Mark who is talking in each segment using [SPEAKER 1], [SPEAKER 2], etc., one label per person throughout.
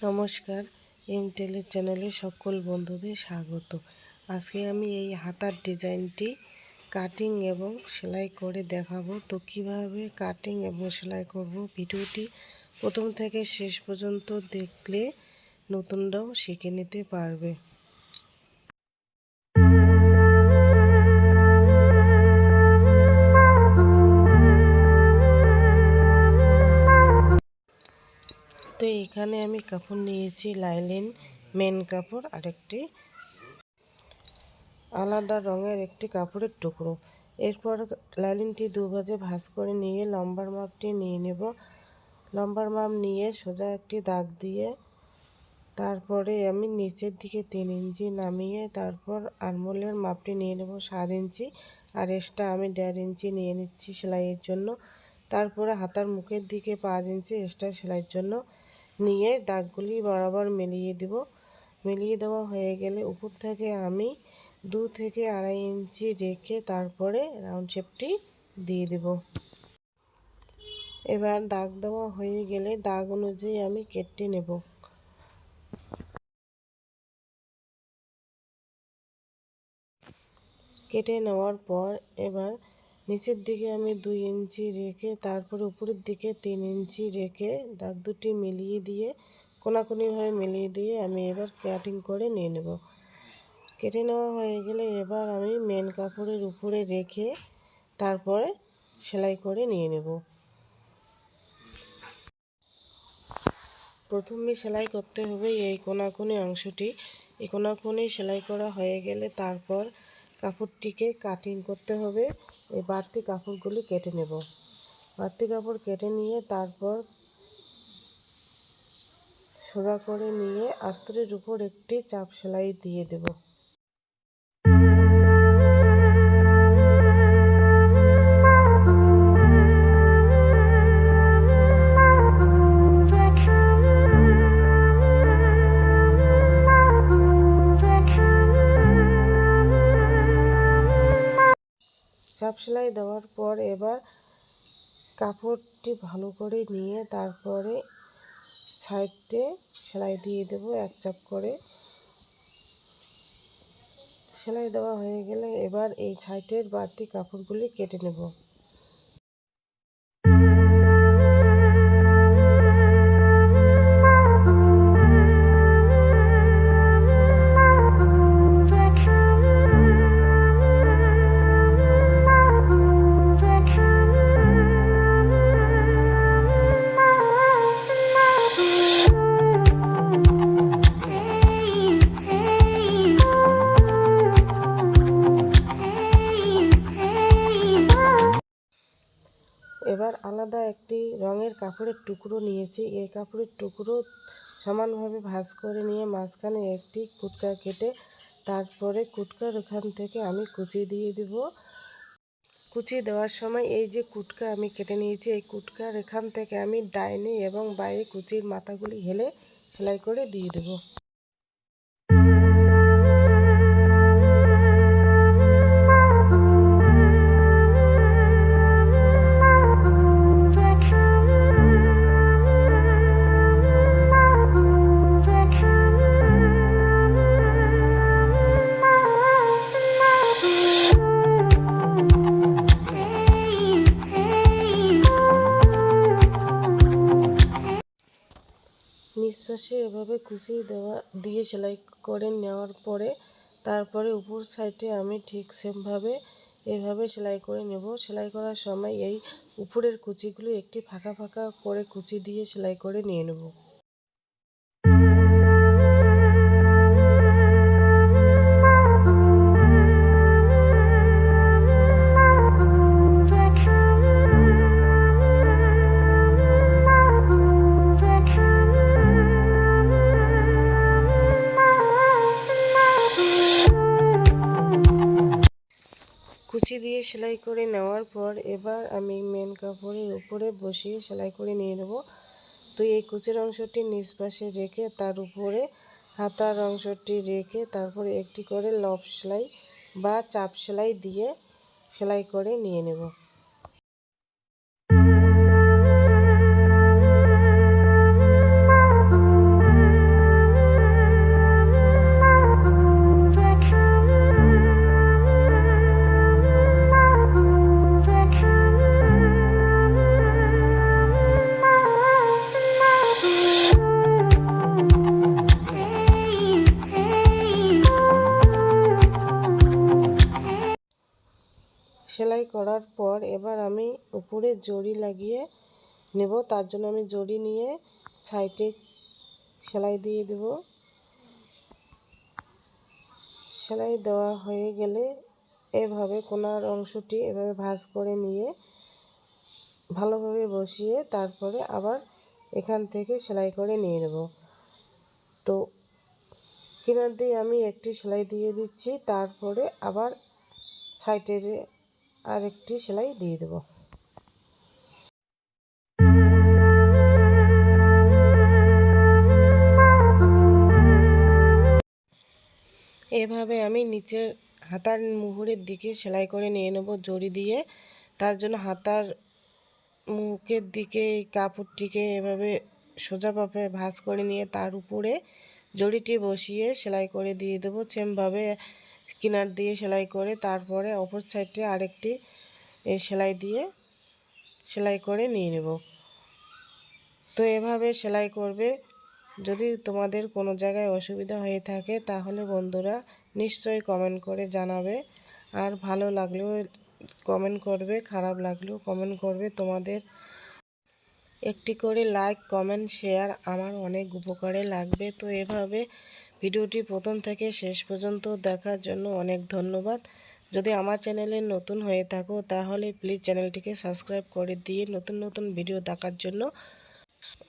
[SPEAKER 1] নমস্কার M tele চ্যানেলে সকল বন্ধুদের স্বাগত। আজকে আমি এই হাতার ডিজাইনটি কাটিং এবং সেলাই করে দেখাবো। তো কীভাবে কাটিং এবং সেলাই করব ভিডিওটি প্রথম থেকে শেষ পর্যন্ত দেখলে নতুনরাও শিখে নিতে পারবে। এখানে আমি কাপড় নিয়েছি লাইলিন মেন কাপড় আরেকটি। আলাদা রঙের একটি কাপড়ের টুকরো। এরপর লাইলিনটি দু ভাজে ভাজ করে নিয়ে লম্বার মাপটি নিয়ে নেব। লম্বার মাপ নিয়ে সোজা একটি দাগ দিয়ে তারপরে আমি নিচের দিকে তিন ইঞ্চি নামিয়ে তারপর আরমোলের মাপটি নিয়ে নেব সাত ইঞ্চি। আর এক্সট্রা আমি দেড় ইঞ্চি নিয়ে নিচ্ছি সেলাইয়ের জন্য। তারপরে হাতার মুখের দিকে পাঁচ ইঞ্চি এক্সট্রা সেলাইয়ের জন্য। নিয়ে দাগগুলি বরাবর মিলিয়ে দেব। মিলিয়ে দেওয়া হয়ে গেলে উপর থেকে আমি দু থেকে আড়াই ইঞ্চি রেখে তারপরে রাউন্ড শেপটি দিয়ে দেব। এবার দাগ দেওয়া হয়ে গেলে দাগ অনুযায়ী আমি কেটে নেব। কেটে নেওয়ার পর এবার নিচের দিকে আমি দুই ইঞ্চি রেখে, তারপরে উপরের দিকে তিন ইঞ্চি রেখে দাগ দুটি মিলিয়ে দিয়ে, কোনাকুনিভাবে মিলিয়ে দিয়ে আমি এবার কাটিং করে নিয়ে নেব। কেটে নেওয়া হয়ে গেলে এবার আমি মেন কাপড়ের উপরে রেখে তারপরে সেলাই করে নিয়ে নেব। প্রথমে সেলাই করতে হবে এই কোনাকুনি অংশটি। এই কোনাকুনি সেলাই করা হয়ে গেলে তারপর কাপড়টিকে কাটিং করতে হবে। এই বাড়তি কাপড়গুলি কেটে নেব। বাড়তি কাপড় কেটে নিয়ে তারপর সোজা করে নিয়ে আস্তরের উপর একটি চাপ সেলাই দিয়ে দেব। চাপ সেলাই দেওয়ার পর এবার কাপড়টি ভালো করে নিয়ে তারপরে সাইডে সেলাই দিয়ে দেব, এক চাপ করে। সেলাই দেওয়া হয়ে গেলে এবার এই সাইডের বাড়তি কাপড়গুলি কেটে নেব। আলাদা একটি রঙের কাপড়ের টুকরো নিয়েছি। এই কাপড়ের টুকরো সমানভাবে ভাঁজ করে নিয়ে মাঝখানে একটি কুটকা কেটে তারপরে কুটকার ওখান থেকে আমি কুচি দিয়ে দিব। কুচি দেওয়ার সময় এই যে কুটকা আমি কেটে নিয়েছি, এই কুটকার এখান থেকে আমি ডাইনে এবং বাইরে কুচির মাথাগুলি হেলে সেলাই করে দিয়ে দেবো। নিচ পাশে এভাবে কুচি দেওয়া, দিয়ে সেলাই করে নেওয়ার পরে তারপরে উপর সাইডে আমি ঠিক সেমভাবে, এভাবে সেলাই করে নেব। সেলাই করার সময় এই উপরের কুচিগুলো একটি ফাঁকা ফাঁকা করে কুচি দিয়ে সেলাই করে নিয়ে নেব। কুচি দিয়ে সেলাই করে নেওয়ার পর এবার আমি মেন কাপড়ের উপরে বসিয়ে সেলাই করে নিয়ে নেব। তো এই কুচের অংশটি নিচ পাশে রেখে তার উপরে হাতার অংশটি রেখে তারপরে একটি করে লব সেলাই বা চাপ সেলাই দিয়ে সেলাই করে নিয়ে নেব। করার পর এবার আমি উপরে জড়ি লাগিয়ে নেব। তার জন্য আমি জড়ি নিয়ে সাইডে সেলাই দিয়ে দেব। সেলাই দেওয়া হয়ে গেলে এভাবে কোনার অংশটি এভাবে ভাঁজ করে নিয়ে ভালোভাবে বসিয়ে তারপরে আবার এখান থেকে সেলাই করে নিয়ে নেব। তো কিনার দিয়ে আমি একটি সেলাই দিয়ে দিচ্ছি। তারপরে আবার সাইডের আরেকটি সেলাই দিয়ে দেব। এভাবে আমি নিচের হাতার মুহুরের দিকে সেলাই করে নিয়ে নেব জড়ি দিয়ে। তার জন্য হাতার মুখের দিকে, কাপড়টিকে এভাবে সোজাভাবে ভাঁজ করে নিয়ে তার উপরে জড়িটি বসিয়ে সেলাই করে দিয়ে দেবো। সেমভাবে কিনার দিয়ে সেলাই করে তারপরে অপর সাইডে আরেকটি সেলাই দিয়ে সেলাই করে নিয়ে নেব। তো এভাবে সেলাই করবে। যদি তোমাদের কোনো জায়গায় অসুবিধা হয়ে থাকে তাহলে বন্ধুরা নিশ্চয়ই কমেন্ট করে জানাবে। আর ভালো লাগলেও কমেন্ট করবে, খারাপ লাগলেও কমেন্ট করবে তোমাদের। একটি করে লাইক কমেন্ট শেয়ার আমার অনেক উপকারে লাগবে। তো এভাবে ভিডিওটি প্রথম থেকে শেষ পর্যন্ত দেখার জন্য অনেক ধন্যবাদ। যদি আমার চ্যানেলে নতুন হয়ে থাকো, তাহলে প্লিজ চ্যানেলটিকে সাবস্ক্রাইব করে দিয়ে নতুন নতুন ভিডিও দেখার জন্য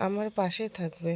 [SPEAKER 1] আমার পাশে থাকবে।